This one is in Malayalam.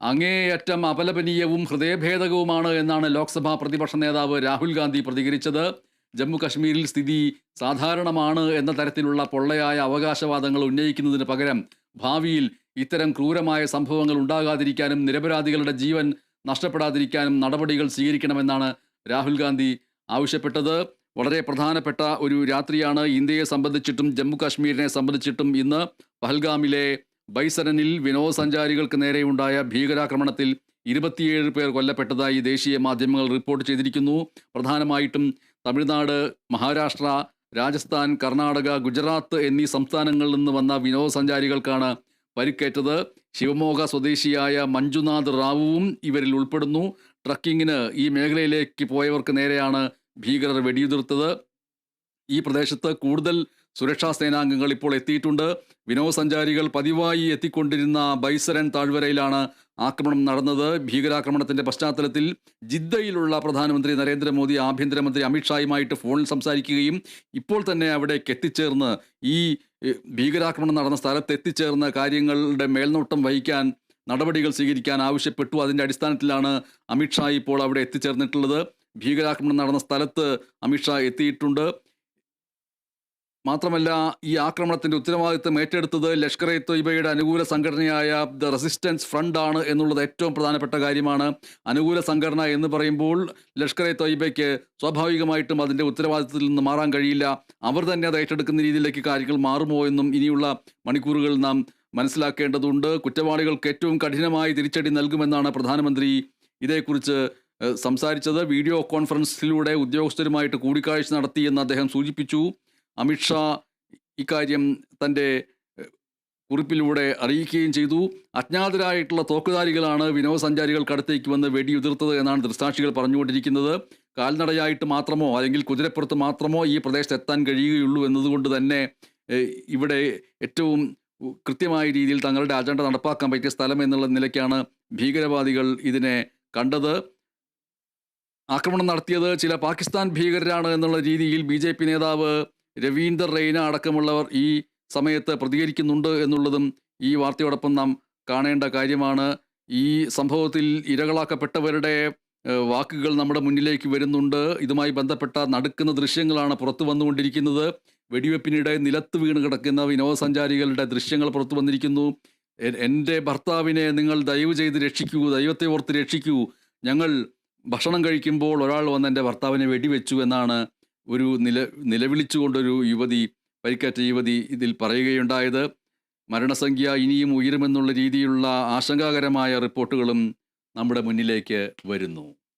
അങ്ങേയറ്റം അപലപനീയവും ഹൃദയഭേദകവുമാണ് എന്നാണ് ലോക്സഭാ പ്രതിപക്ഷ നേതാവ് രാഹുൽ ഗാന്ധി പ്രതികരിച്ചത്. ജമ്മു കശ്മീരിൽ സ്ഥിതി സാധാരണമാണ് എന്ന തരത്തിലുള്ള പൊള്ളയായ അവകാശവാദങ്ങൾ ഉന്നയിക്കുന്നതിന് പകരം ഭാവിയിൽ ഇത്തരം ക്രൂരമായ സംഭവങ്ങൾ ഉണ്ടാകാതിരിക്കാനും നിരപരാധികളുടെ ജീവൻ നഷ്ടപ്പെടാതിരിക്കാനും നടപടികൾ സ്വീകരിക്കണമെന്നാണ് രാഹുൽ ഗാന്ധി ആവശ്യപ്പെട്ടത്. വളരെ പ്രധാനപ്പെട്ട ഒരു രാത്രിയാണ് ഇന്ത്യയെ സംബന്ധിച്ചിട്ടും ജമ്മു കാശ്മീരിനെ സംബന്ധിച്ചിട്ടും ഇന്ന് പഹൽഗാമിലെ ബൈസരനിൽ വിനോദസഞ്ചാരികൾക്ക് നേരെയുണ്ടായ ഭീകരാക്രമണത്തിൽ ഇരുപത്തിയേഴ് പേർ കൊല്ലപ്പെട്ടതായി ദേശീയ മാധ്യമങ്ങൾ റിപ്പോർട്ട് ചെയ്തിരിക്കുന്നു. പ്രധാനമായിട്ടും തമിഴ്നാട് മഹാരാഷ്ട്ര രാജസ്ഥാൻ കർണാടക ഗുജറാത്ത് എന്നീ സംസ്ഥാനങ്ങളിൽ നിന്ന് വന്ന വിനോദസഞ്ചാരികൾക്കാണ് പരിക്കേറ്റത്. ശിവമോഹ സ്വദേശിയായ മഞ്ജുനാഥ് റാവുവും ഇവരിൽ ഉൾപ്പെടുന്നു. ട്രക്കിങ്ങിന് ഈ മേഖലയിലേക്ക് പോയവർക്ക് നേരെയാണ് ഭീകരർ വെടിയുതിർത്തത്. ഈ പ്രദേശത്ത് കൂടുതൽ സുരക്ഷാ സേനാംഗങ്ങൾ ഇപ്പോൾ എത്തിയിട്ടുണ്ട്. വിനോദസഞ്ചാരികൾ പതിവായി എത്തിക്കൊണ്ടിരുന്ന ബൈസരൻ താഴ്വരയിലാണ് ആക്രമണം നടന്നത്. ഭീകരാക്രമണത്തിന്റെ പശ്ചാത്തലത്തിൽ ജിദ്ദയിലുള്ള പ്രധാനമന്ത്രി നരേന്ദ്രമോദി ആഭ്യന്തരമന്ത്രി അമിത്ഷായുമായിട്ട് ഫോണിൽ സംസാരിക്കുകയും ഇപ്പോൾ തന്നെ അവിടേക്ക് എത്തിച്ചേർന്ന് ഈ ഭീകരാക്രമണം നടന്ന സ്ഥലത്ത് എത്തിച്ചേർന്ന കാര്യങ്ങളുടെ മേൽനോട്ടം വഹിക്കാൻ നടപടികൾ സ്വീകരിക്കാൻ ആവശ്യപ്പെട്ടു. അതിന്റെ അടിസ്ഥാനത്തിലാണ് അമിത്ഷാ ഇപ്പോൾ അവിടെ എത്തിച്ചേർന്നിട്ടുള്ളത്. ഭീകരാക്രമണം നടന്ന സ്ഥലത്ത് അമിത്ഷാ എത്തിയിട്ടുണ്ട്. മാത്രമല്ല ഈ ആക്രമണത്തിന്റെ ഉത്തരവാദിത്തം ഏറ്റെടുത്തത് ലഷ്കർ എ തൊയ്ബയുടെ അനുകൂല സംഘടനയായ ദ റെസിസ്റ്റൻസ് ഫ്രണ്ട് ആണ് എന്നുള്ളത് ഏറ്റവും പ്രധാനപ്പെട്ട കാര്യമാണ്. അനുകൂല സംഘടന എന്ന് പറയുമ്പോൾ ലഷ്കർ എ തൊയ്ബയ്ക്ക് സ്വാഭാവികമായിട്ടും അതിന്റെ ഉത്തരവാദിത്തത്തിൽ നിന്ന് മാറാൻ കഴിയില്ല. അവർ തന്നെ അത് ഏറ്റെടുക്കുന്ന രീതിയിലേക്ക് കാര്യങ്ങൾ മാറുമോ എന്നും ഇനിയുള്ള മണിക്കൂറുകൾ നാം മനസ്സിലാക്കേണ്ടതുണ്ട്. കുറ്റവാളികൾക്ക് ഏറ്റവും കഠിനമായി തിരിച്ചടി നൽകുമെന്നാണ് പ്രധാനമന്ത്രി ഇതേക്കുറിച്ച് സംസാരിച്ചത്. വീഡിയോ കോൺഫറൻസിലൂടെ ഉദ്യോഗസ്ഥരുമായിട്ട് കൂടിക്കാഴ്ച നടത്തിയെന്ന് അദ്ദേഹം സൂചിപ്പിച്ചു. അമിത്ഷാ ഇക്കാര്യം തന്റെ കുറിപ്പിലൂടെ അറിയിക്കുകയും ചെയ്തു. അജ്ഞാതരായിട്ടുള്ള തോക്കുധാരികളാണ് വിനോദസഞ്ചാരികൾക്കടുത്തേക്ക് വന്ന് വെടിയുതിർത്തത് എന്നാണ് ദൃക്സാക്ഷികൾ പറഞ്ഞുകൊണ്ടിരിക്കുന്നത്. കാൽനടയായിട്ട് മാത്രമോ അല്ലെങ്കിൽ കുതിരപ്പുറത്ത് മാത്രമോ ഈ പ്രദേശത്ത് എത്താൻ കഴിയുകയുള്ളൂ എന്നതുകൊണ്ട് തന്നെ ഇവിടെ ഏറ്റവും കൃത്യമായ രീതിയിൽ തങ്ങളുടെ അജണ്ട നടപ്പാക്കാൻ പറ്റിയ സ്ഥലം എന്നുള്ള നിലയ്ക്കാണ് ഭീകരവാദികൾ ഇതിനെ കണ്ടത്. ആക്രമണം നടത്തിയത് ചില പാകിസ്ഥാൻ ഭീകരരാണ് എന്നുള്ള രീതിയിൽ ബി നേതാവ് രവീന്ദർ റെയ്ന അടക്കമുള്ളവർ ഈ സമയത്ത് പ്രതികരിക്കുന്നുണ്ട് എന്നുള്ളതും ഈ വാർത്തയോടൊപ്പം നാം കാണേണ്ട കാര്യമാണ്. ഈ സംഭവത്തിൽ ഇരകളാക്കപ്പെട്ടവരുടെ വാക്കുകൾ നമ്മുടെ മുന്നിലേക്ക് വരുന്നുണ്ട്. ഇതുമായി ബന്ധപ്പെട്ട നടുക്കുന്ന ദൃശ്യങ്ങളാണ് പുറത്തു വന്നുകൊണ്ടിരിക്കുന്നത്. വെടിവെപ്പിനിടെ നിലത്ത് വീണ് കിടക്കുന്ന വിനോദസഞ്ചാരികളുടെ ദൃശ്യങ്ങൾ പുറത്തു വന്നിരിക്കുന്നു. എന്റെ ഭർത്താവിനെ നിങ്ങൾ ദയവ് ചെയ്ത് രക്ഷിക്കൂ ദൈവത്തെ ഓർത്ത് രക്ഷിക്കൂ. ഞങ്ങൾ ഭക്ഷണം കഴിക്കുമ്പോൾ ഒരാൾ വന്ന് എന്റെ ഭർത്താവിനെ വെടിവെച്ചു എന്നാണ് ഒരു നില നിലവിളിച്ചുകൊണ്ടൊരു യുവതി പരിക്കേറ്റ യുവതി ഇതിൽ പറയുകയുണ്ടായത് മരണസംഖ്യ ഇനിയും ഉയരുമെന്നുള്ള രീതിയിലുള്ള ആശങ്കാകരമായ റിപ്പോർട്ടുകളും നമ്മുടെ മുന്നിലേക്ക് വരുന്നു.